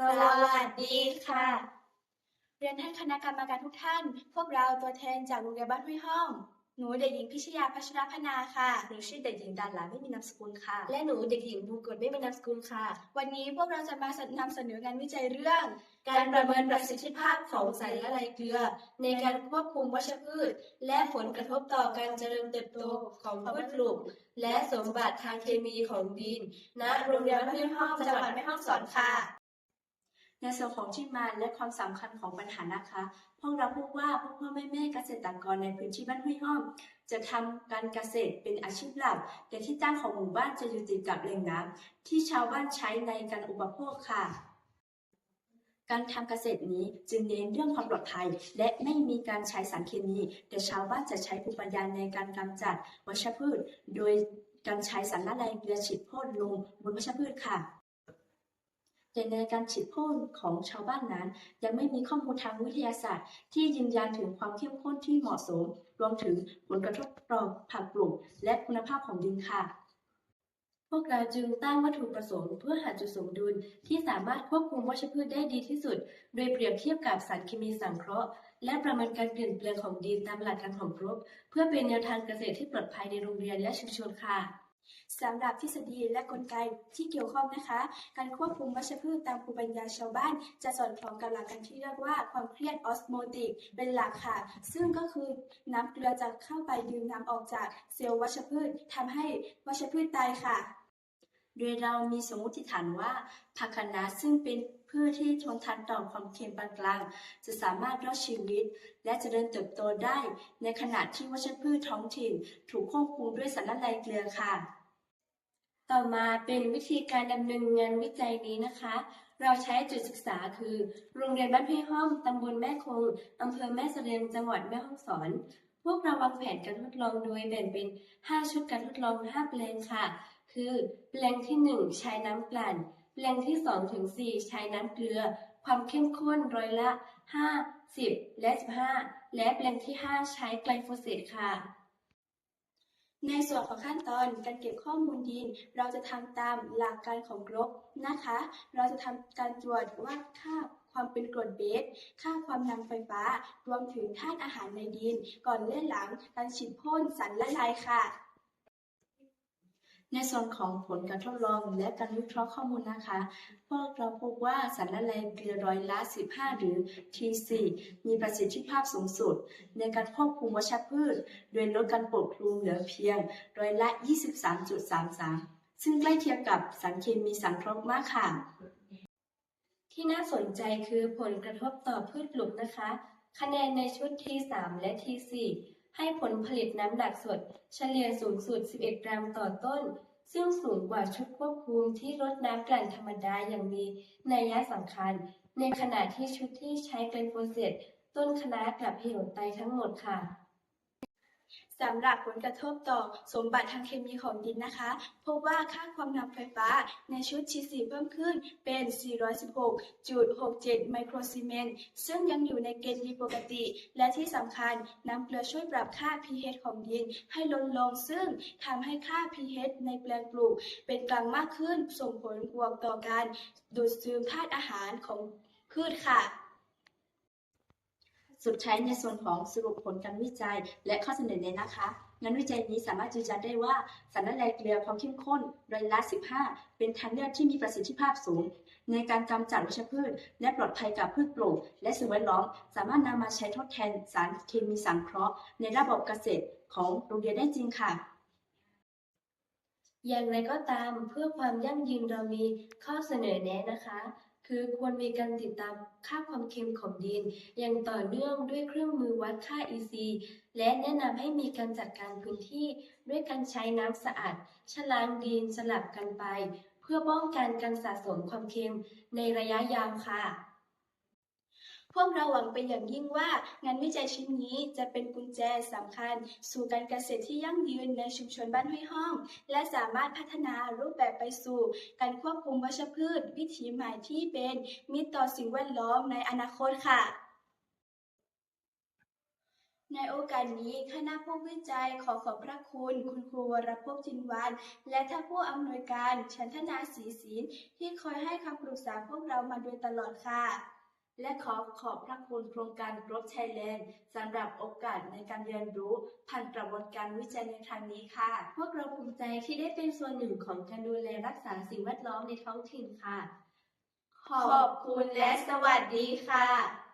สวัสดีค่ะ เรียนท่านคณะกรรมการทุกท่าน พวกเราตัวแทนจากโรงเรียนบ้านห้วยห้อง หนูเด็กหญิงพิชยาพัชรพนาค่ะ หนูชื่อเด็กหญิงดาราไม่มีนามสกุลค่ะ และหนูเด็กหญิงบูกดไม่มีนามสกุลค่ะ วันนี้พวกเราจะมานำเสนองานวิจัยเรื่อง การประเมินประสิทธิภาพของสารละลายเกลือ ในการควบคุมวัชพืช และผลกระทบต่อการเจริญเติบโตของพืชปลูกและสมบัติทางเคมีของดินณโรงเรียนบ้านห้วยห้องจังหวัดแม่ฮ่องสอนค่ะ ในส่วนของที่มาและความสำคัญของปัญหานะคะพวกเราพบว่าพ่อพ่อแม่แม่เกษตรกรในพื้นที่บ้านห้วยห้อม จะทำการเกษตรเป็นอาชีพหลัก แต่ที่ตั้งของหมู่บ้านจะอยู่ติดกับแหล่งน้ำที่ชาวบ้านใช้ในการอุปโภคค่ะ การทำเกษตรนี้จึงเน้นเรื่องความปลอดภัย และไม่มีการใช้สารเคมี แต่ชาวบ้านจะใช้ภูมิปัญญาในการกำจัดวัชพืช โดยการใช้สารละลายเกลือฉีดพ่นลงบนวัชพืชค่ะ แต่ในการฉีดพ่นของชาวบ้านนั้น ยังไม่มีข้อมูลทางวิทยาศาสตร์ ที่ยืนยันถึงความเข้มข้นที่เหมาะสม รวมถึงผลกระทบต่อผักปลูกและคุณภาพของดินค่ะ พวกเราจึงตั้งวัตถุประสงค์เพื่อหาจุดสมดุลที่สามารถควบคุมวัชพืชได้ดีที่สุด โดยเปรียบเทียบกับสารเคมีสังเคราะห์ และประเมินการเปลี่ยนแปลงของดินตามหลักการของครบเพื่อเป็นแนวทางเกษตรที่ปลอดภัยในโรงเรียนและชุมชนค่ะ สำหรับทฤษฎีและกลไกที่เกี่ยวข้องนะคะ การควบคุมวัชพืชตามภูมิปัญญาชาวบ้าน จะสอดคล้องกับหลักการที่เรียกว่าความเครียดออสโมติกเป็นหลักค่ะ ซึ่งก็คือน้ำเกลือจะเข้าไปดึงน้ำออกจากเซลล์วัชพืชทำให้วัชพืชตายค่ะโดยเรามีสมมติฐานว่าผักคะน้าซึ่งเป็นพืชที่ทนทานต่อความเค็มปานกลาง จะสามารถรอดชีวิต และเจริญเติบโตได้ ในขณะที่วัชพืชท้องถิ่น ถูกควบคุมด้วยสารละลายเกลือค่ะ ต่อมาเป็นวิธีการดำเนินงานวิจัยนี้นะคะ เราใช้จุดศึกษาคือ โรงเรียนบ้านพี่ห้อมตำบลแม่คงอำเภอแม่เสรียงจังหวัดแม่ฮ่องสอน พวกเราวางแผนการทดลองโดยแบ่งเป็น 5 ชุดการทดลอง 5 แปลงค่ะ คือแปลงที่ 1 ใช้น้ำกลั่น แปลงที่2ถึง4ใช้น้ำเกลือ ความเข้มข้นร้อยละ 5 10 และ 15 และแปลงที่ 5 ใช้ไกลโฟเสตค่ะ ในส่วนของขั้นตอนการเก็บข้อมูลดิน เราจะทำตามหลักการของกรบนะคะ เราจะทำการตรวจว่าค่าความเป็นกรดเบส ค่าความนำไฟฟ้า รวมถึงธาตุอาหารในดิน ก่อนและหลังการฉีดพ่นสารละลายค่ะ ในส่วนของผลการทดลองและการวิเคราะห์ข้อมูลนะคะ พวกเราพบว่าสารละลายเกลือร้อยละ 15 หรือ T4 มีประสิทธิภาพสูงสุด ในการควบคุมวัชพืช โดยลดการปกคลุมเหลือเพียงร้อยละ 23.33 ซึ่งใกล้เคียงกับสารเคมีสังเคราะห์มากค่ะ ที่น่าสนใจคือผลกระทบต่อพืชปลูกนะคะ คะแนนในชุด T3 และ T4 ให้ผลผลิตน้ำหนักสด เฉลี่ยสูงสุด 11 กรัมต่อต้น ซึ่งสูงกว่าชุดควบคุมที่รดน้ำกลั่นธรรมดาอย่างมีนัยยะสำคัญ ในขณะที่ชุดที่ใช้ไกลโฟเซตต้นคณะกลับเหี่ยวตายทั้งหมดค่ะ สำหรับผลกระทบต่อสมบัติทางเคมีของดินนะคะ พบว่าค่าความนำไฟฟ้าในชุด T4 เพิ่มขึ้นเป็น 416.67 ไมโครซีเมนต์ ซึ่งยังอยู่ในเกณฑ์ดีปกติ และที่สำคัญน้ำเกลือช่วยปรับค่า pH ของดินให้ลดลง ซึ่งทำให้ค่า pH ในแปลงปลูกเป็นกลางมากขึ้น ส่งผลบวกต่อการดูดซึมธาตุอาหารของพืชค่ะ สุดท้ายในส่วนของสรุปผลการวิจัย และข้อเสนอแนะนะคะงานวิจัยนี้สามารถยืนยันได้ว่าสารละลายเกลือความเข้มข้นร้อยละ 15 เป็นทางเลือกที่มีประสิทธิภาพสูง ในการกำจัดวัชพืช และปลอดภัยกับพืชปลูก และสิ่งแวดล้อม สามารถนำมาใช้ทดแทนสารเคมีสังเคราะห์ ในระบบเกษตรของโรงเรียนได้จริงค่ะอย่างไรก็ตามเพื่อความยั่งยืนเรามีข้อเสนอแนะนะคะ คือควรมีการติดตามค่าความเค็มของดิน อย่างต่อเนื่องด้วยเครื่องมือวัดค่า EC และแนะนำให้มีการจัดการพื้นที่ด้วยการใช้น้ำสะอาดชะล้างดินสลับกันไป เพื่อป้องกันการสะสมความเค็มในระยะยาวค่ะ พวกเราหวังเป็นอย่างยิ่งว่างานวิจัยชิ้นนี้จะเป็นกุญแจสำคัญ สู่การเกษตรที่ยั่งยืนในชุมชนบ้านห้วยห้อง และสามารถพัฒนารูปแบบไปสู่ การควบคุมวัชพืช วิถีใหม่ที่เป็นมิตรต่อสิ่งแวดล้อมในอนาคตค่ะในโอกาสนี้คณะผู้วิจัยขอขอบพระคุณ คุณครูวรพจินวันและท่านผู้อำนวยการชันธนาศรีศิลที่คอยให้คำปรึกษาพวกเรามาโดยตลอดค่ะ และขอขอบพระคุณโครงการกรบไทยแลนด์สำหรับโอกาสในการเรียนรู้ผ่านกระบวนการวิจัยในครั้งนี้ค่ะ พวกเราภูมิใจที่ได้เป็นส่วนหนึ่งของการดูแลรักษาสิ่งแวดล้อมในท้องถิ่นค่ะ ขอบคุณและสวัสดีค่ะ